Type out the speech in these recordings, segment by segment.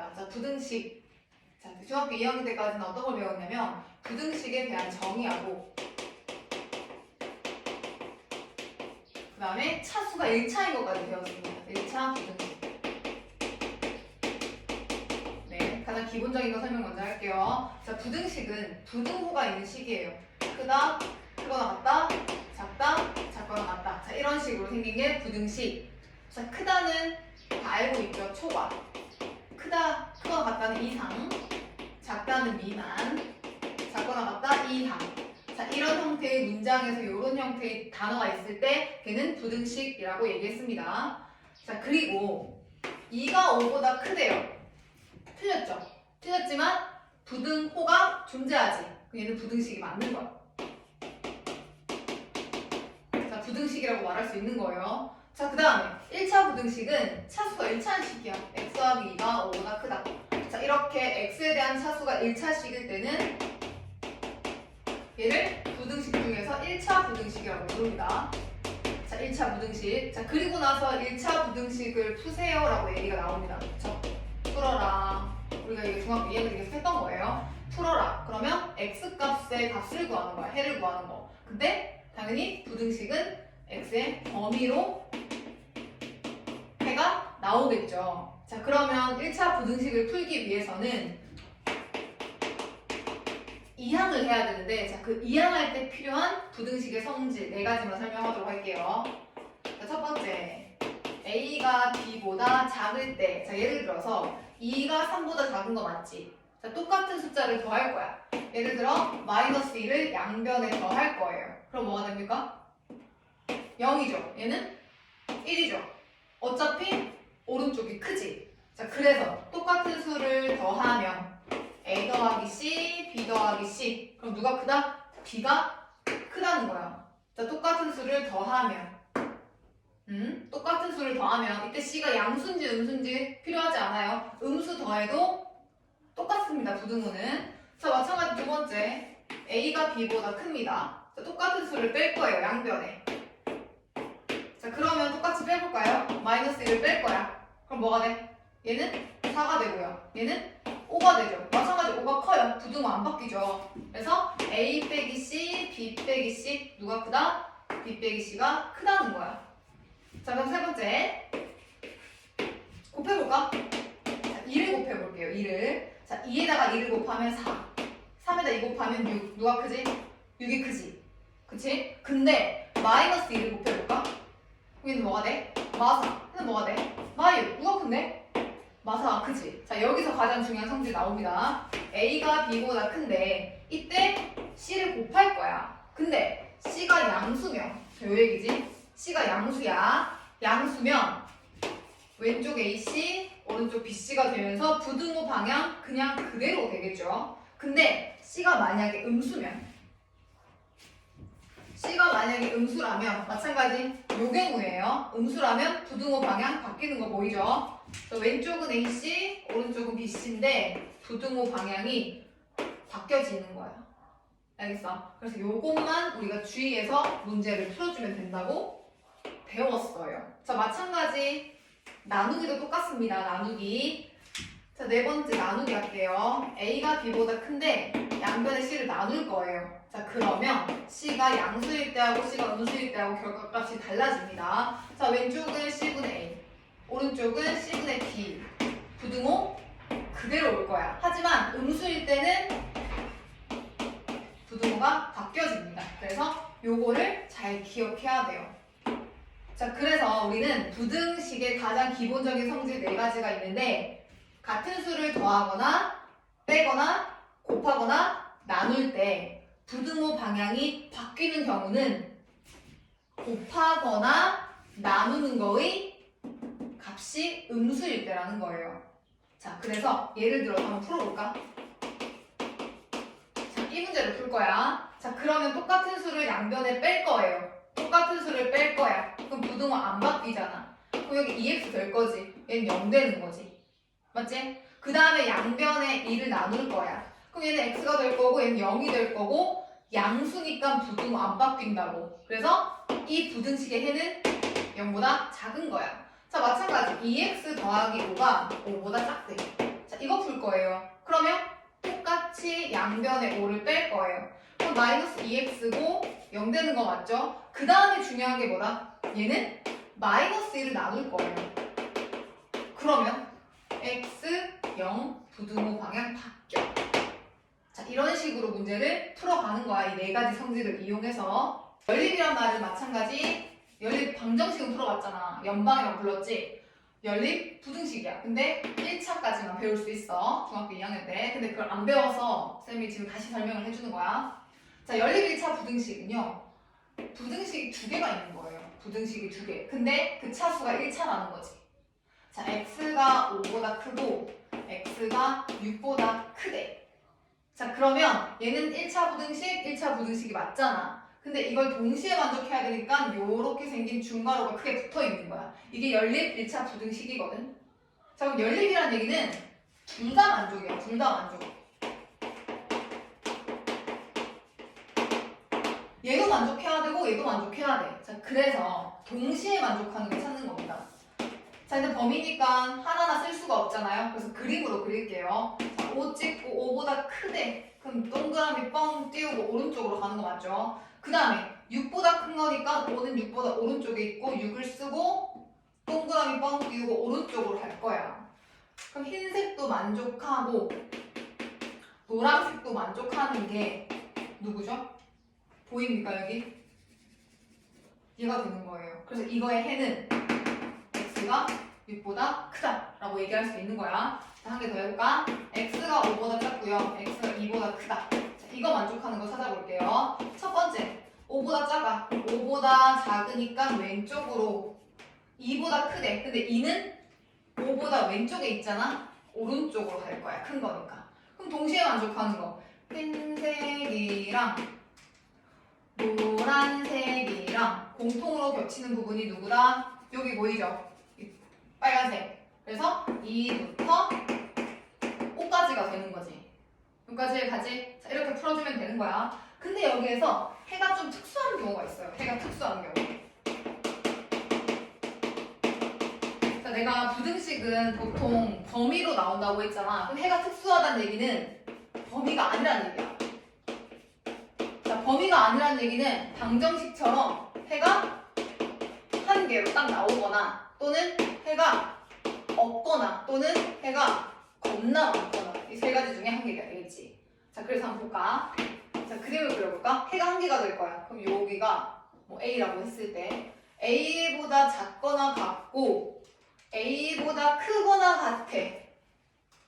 됩니다. 자, 부등식. 자, 중학교 2학년 때까지는 어떤 걸 배웠냐면 부등식에 대한 정의하고 그 다음에 차수가 1차인 것까지 배웠습니다. 1차 부등식. 네, 가장 기본적인 거 설명 먼저 할게요. 자, 부등식은 부등호가 있는 식이에요. 크다, 크거나 같다, 작다, 작거나 같다. 자, 이런 식으로 생긴 게 부등식. 자, 크다는 다 알고 있죠. 초과. 크다, 크거나 같다는 이상. 작다는 미만. 작거나 같다, 이하. 자, 이런 형태의 문장에서 이런 형태의 단어가 있을 때 걔는 부등식이라고 얘기했습니다. 자, 그리고 2가 5보다 크대요. 틀렸죠? 틀렸지만 부등호가 존재하지. 그럼 얘는 부등식이 맞는 거야. 자, 부등식이라고 말할 수 있는 거예요. 자, 그 다음에 1차 부등식은 차수가 1차식이야. x 더하기 2가 5보다 크다. 자, 이렇게 x에 대한 차수가 1차식일 때는 얘를 부등식 중에서 1차 부등식이라고 부릅니다. 자, 1차 부등식. 자, 그리고 나서 1차 부등식을 푸세요 라고 얘기가 나옵니다. 그쵸? 풀어라. 우리가 이게 중학교 2학년 때 했던 거예요. 풀어라. 그러면 x 값의 값을 구하는 거야. 해를 구하는 거. 근데 당연히 부등식은 x의 범위로 해가 나오겠죠. 자, 그러면 1차 부등식을 풀기 위해서는 이항을 해야 되는데, 자, 그 이항할 때 필요한 부등식의 성질 네 가지만 설명하도록 할게요. 자, 첫 번째. a가 b보다 작을 때, 자, 예를 들어서 2가 3보다 작은 거 맞지? 자, 똑같은 숫자를 더할 거야. 예를 들어, 마이너스 1을 양변에 더할 거예요. 그럼 뭐가 됩니까? 0이죠. 얘는 1이죠. 어차피 오른쪽이 크지. 자, 그래서 똑같은 수를 더하면 A 더하기 C, B 더하기 C. 그럼 누가 크다? B가 크다는 거야. 자, 똑같은 수를 더하면 음? 똑같은 수를 더하면 이때 C가 양수인지 음수인지 필요하지 않아요. 음수 더해도 똑같습니다. 부등호는. 자, 마찬가지 두 번째. A가 B보다 큽니다. 자, 똑같은 수를 뺄 거예요. 양변에. 자, 그러면 똑같이 빼볼까요? 마이너스 1을 뺄 거야. 그럼 뭐가 돼? 얘는 4가 되고요. 얘는 5가 되죠. 마찬가지 5가 커요. 부등호 안 바뀌죠. 그래서 A 빼기 C, B 빼기 C 누가 크다? B 빼기 C가 크다는 거야. 자, 그럼 세 번째. 곱해볼까? 자, 2를 곱해볼게요. 2를. 자, 2에다가 2를 곱하면 4. 3에다 2 곱하면 6. 누가 크지? 6이 크지. 그치? 근데 마이너스 2를 곱해볼까? 여기는 뭐가 돼? 마사. 얘는 뭐가 돼? 마유. 누가 큰데? 마사가 크지. 자, 여기서 가장 중요한 성질 나옵니다. A가 B보다 큰데 이때 C를 곱할 거야. 근데 C가 양수면 요 얘기지? C가 양수야. 양수면 왼쪽 AC, 오른쪽 BC가 되면서 부등호 방향 그냥 그대로 되겠죠. 근데 C가 만약에 음수면 C가 만약에 음수라면 마찬가지 요 경우예요. 음수라면 부등호 방향 바뀌는 거 보이죠? 그래서 왼쪽은 AC, 오른쪽은 BC인데 부등호 방향이 바뀌어지는 거야. 알겠어? 그래서 요것만 우리가 주의해서 문제를 풀어주면 된다고 배웠어요. 자, 마찬가지 나누기도 똑같습니다. 나누기. 자, 네 번째 나누기 할게요. A가 B보다 큰데 양변의 C를 나눌 거예요. 자, 그러면 C가 양수일 때하고 C가 음수일 때하고 결과값이 달라집니다. 자, 왼쪽은 C분의 A, 오른쪽은 C분의 B. 부등호 그대로 올 거야. 하지만 음수일 때는 부등호가 바뀌어집니다. 그래서 요거를 잘 기억해야 돼요. 자, 그래서 우리는 부등식의 가장 기본적인 성질 네 가지가 있는데 같은 수를 더하거나 빼거나 곱하거나 나눌 때 부등호 방향이 바뀌는 경우는 곱하거나 나누는 거의 값이 음수일 때라는 거예요. 자, 그래서 예를 들어서 한번 풀어볼까? 자, 이 문제를 풀 거야. 자, 그러면 똑같은 수를 양변에 뺄 거예요. 똑같은 수를 뺄 거야. 그럼 부등호 안 바뀌잖아. 그럼 여기 2x 될 거지. 얘는 0 되는 거지. 맞지? 그 다음에 양변에 2를 나눌 거야. 그럼 얘는 x가 될 거고 얘는 0이 될 거고 양수니까 부등호 안 바뀐다고. 그래서 이 부등식의 해는 0보다 작은 거야. 자 마찬가지 2x 더하기 5가 5보다 작대. 자 이거 풀 거예요. 그러면 똑같이 양변에 5를 뺄 거예요. 그럼 마이너스 2x고 0 되는 거 맞죠? 그 다음에 중요한 게 뭐다? 얘는 마이너스 1을 나눌 거예요. 그러면 x 0 부등호 방향 바뀌어. 자 이런 식으로 문제를 풀어가는 거야. 이 네 가지 성질을 이용해서 연립이란 말은 마찬가지 연립 방정식은 풀어봤잖아. 연방이라고 불렀지. 연립 부등식이야. 근데 1차까지만 배울 수 있어. 중학교 2학년 때. 근데 그걸 안 배워서 쌤이 지금 다시 설명을 해주는 거야. 자, 연립 1차 부등식은요. 부등식이 두 개가 있는 거예요. 부등식이 두 개. 근데 그 차수가 1차라는 거지. 자, x가 5보다 크고 x가 6보다 크대. 자, 그러면 얘는 1차 부등식, 1차 부등식이 맞잖아. 근데 이걸 동시에 만족해야 되니까 요렇게 생긴 중괄호가 크게 붙어 있는 거야. 이게 연립 1차 부등식이거든. 자, 그럼 연립이란 얘기는 둘 다 만족이야. 둘 다 만족. 얘도 만족해야 되고 얘도 만족해야 돼. 자, 그래서 동시에 만족하는 걸 찾는. 자, 이제 범위니까 하나하나 쓸 수가 없잖아요. 그래서 그림으로 그릴게요. 자, 5 찍고 5보다 크대. 그럼 동그라미 뻥 띄우고 오른쪽으로 가는 거 맞죠? 그 다음에 6보다 큰 거니까 5는 6보다 오른쪽에 있고 6을 쓰고 동그라미 뻥 띄우고 오른쪽으로 갈 거야. 그럼 흰색도 만족하고 노란색도 만족하는 게 누구죠? 보입니까 여기? 얘가 되는 거예요. 그래서 이거의 해는 x가 6보다 크다라고 얘기할 수 있는 거야. 자, 한 개 더 해볼까? x가 5보다 작고요. x가 2보다 크다. 자, 이거 만족하는 거 찾아볼게요. 첫 번째, 5보다 작아. 5보다 작으니까 왼쪽으로 2보다 크대. 근데 2는 5보다 왼쪽에 있잖아. 오른쪽으로 갈 거야. 큰 거니까. 그럼 동시에 만족하는 거. 흰색이랑 노란색이랑 공통으로 겹치는 부분이 누구다? 여기 보이죠? 이 빨간색. 그래서 2부터 5까지가 되는 거지. 여기까지 가지? 자, 이렇게 풀어주면 되는 거야. 근데 여기에서 해가 좀 특수한 경우가 있어요. 해가 특수한 경우. 자, 내가 부등식은 보통 범위로 나온다고 했잖아. 그럼 해가 특수하다는 얘기는 범위가 아니라는 얘기야. 자, 범위가 아니라는 얘기는 방정식처럼 해가 한 개로 딱 나오거나 또는 해가 없거나 또는 해가 겁나 많거나 이 세 가지 중에 한 개가 되겠지. 자, 그래서 한번 볼까? 자, 그림을 그려볼까? 해가 한 개가 될 거야. 그럼 여기가 뭐 A라고 했을 때 A보다 작거나 같고 A보다 크거나 같아.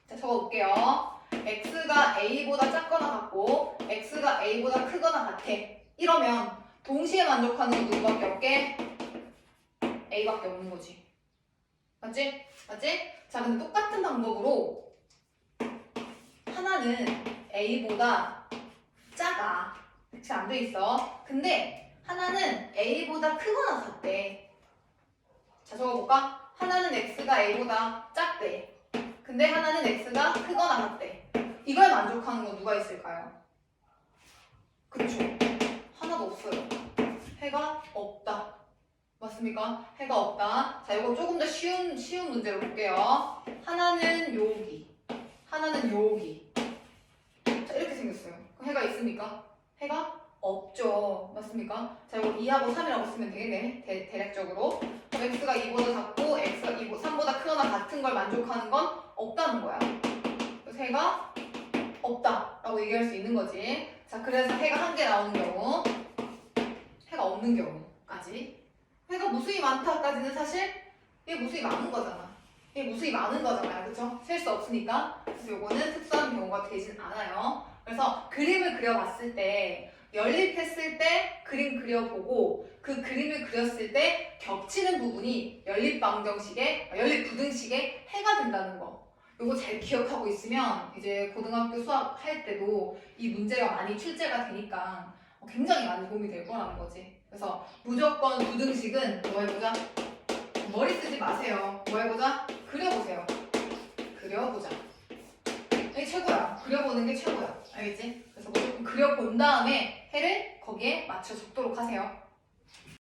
자, 적어볼게요. X가 A보다 작거나 같고 X가 A보다 크거나 같아. 이러면 동시에 만족하는 건 누구밖에 없게? A밖에 없는 거지. 맞지? 맞지? 자, 근데 똑같은 방법으로 하나는 A보다 작아. 그치, 안 돼 있어. 근데 하나는 A보다 크거나 같대. 자, 적어볼까? 하나는 X가 A보다 작대. 근데 하나는 X가 크거나 같대. 이걸 만족하는 건 누가 있을까요? 그쵸. 하나도 없어요. 해가 없다. 맞습니까? 해가 없다. 자, 이거 조금 더 쉬운, 쉬운 문제로 볼게요. 하나는 여기. 하나는 여기. 자, 이렇게 생겼어요. 그럼 해가 있습니까? 해가 없죠. 맞습니까? 자, 이거 2하고 3이라고 쓰면 되겠네. 대, 대략적으로. x가 2보다 작고 x가 2보, 3보다 크거나 같은 걸 만족하는 건 없다는 거야. 그래서 해가 없다 라고 얘기할 수 있는 거지. 자, 그래서 해가 한 개 나오는 경우, 해가 없는 경우까지. 해가 무수히 많다까지는 사실 얘 무수히 많은 거잖아. 얘 무수히 많은 거잖아요. 그쵸? 셀 수 없으니까. 그래서 요거는 특수한 경우가 되진 않아요. 그래서 그림을 그려봤을 때 연립했을 때 그림 그려보고 그 그림을 그렸을 때 겹치는 부분이 연립 방정식의 연립 부등식의 해가 된다는 거. 요거 잘 기억하고 있으면 이제 고등학교 수학 할 때도 이 문제가 많이 출제가 되니까 굉장히 많이 도움이 될 거라는 거지. 그래서 무조건 부등식은 뭐 해보자? 머리 쓰지 마세요. 뭐 해보자? 그려보세요. 그려보자. 이게 최고야. 그려보는 게 최고야. 알겠지? 그래서 무조건 그려본 다음에 해를 거기에 맞춰 적도록 하세요.